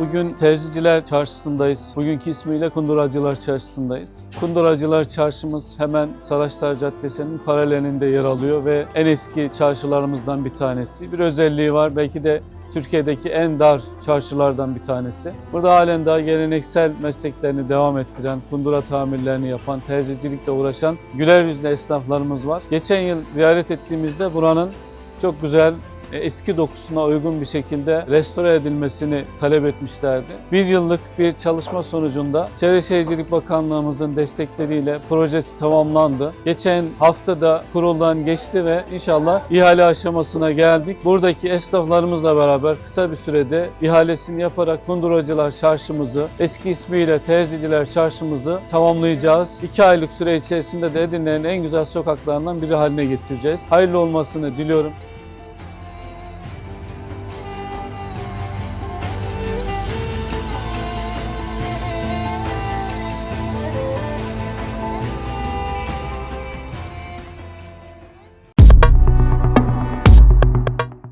Bugün Terziciler Çarşısı'ndayız. Bugünkü ismiyle Kunduracılar Çarşısı'ndayız. Kunduracılar Çarşımız hemen Saraçlar Caddesi'nin paralelinde yer alıyor ve en eski çarşılarımızdan bir tanesi. Bir özelliği var. Belki de Türkiye'deki en dar çarşılardan bir tanesi. Burada halen daha geleneksel mesleklerini devam ettiren, kundura tamirlerini yapan, terzicilikle uğraşan güler yüzlü esnaflarımız var. Geçen yıl ziyaret ettiğimizde buranın çok güzel eski dokusuna uygun bir şekilde restore edilmesini talep etmişlerdi. Bir yıllık bir çalışma sonucunda Çevre Şehircilik Bakanlığımızın destekleriyle projesi tamamlandı. Geçen hafta da kuruldan geçti ve inşallah ihale aşamasına geldik. Buradaki esnaflarımızla beraber kısa bir sürede ihalesini yaparak Kunduracılar Çarşımızı, eski ismiyle Terziciler Çarşımızı tamamlayacağız. İki aylık süre içerisinde de Edirne'nin en güzel sokaklarından biri haline getireceğiz. Hayırlı olmasını diliyorum.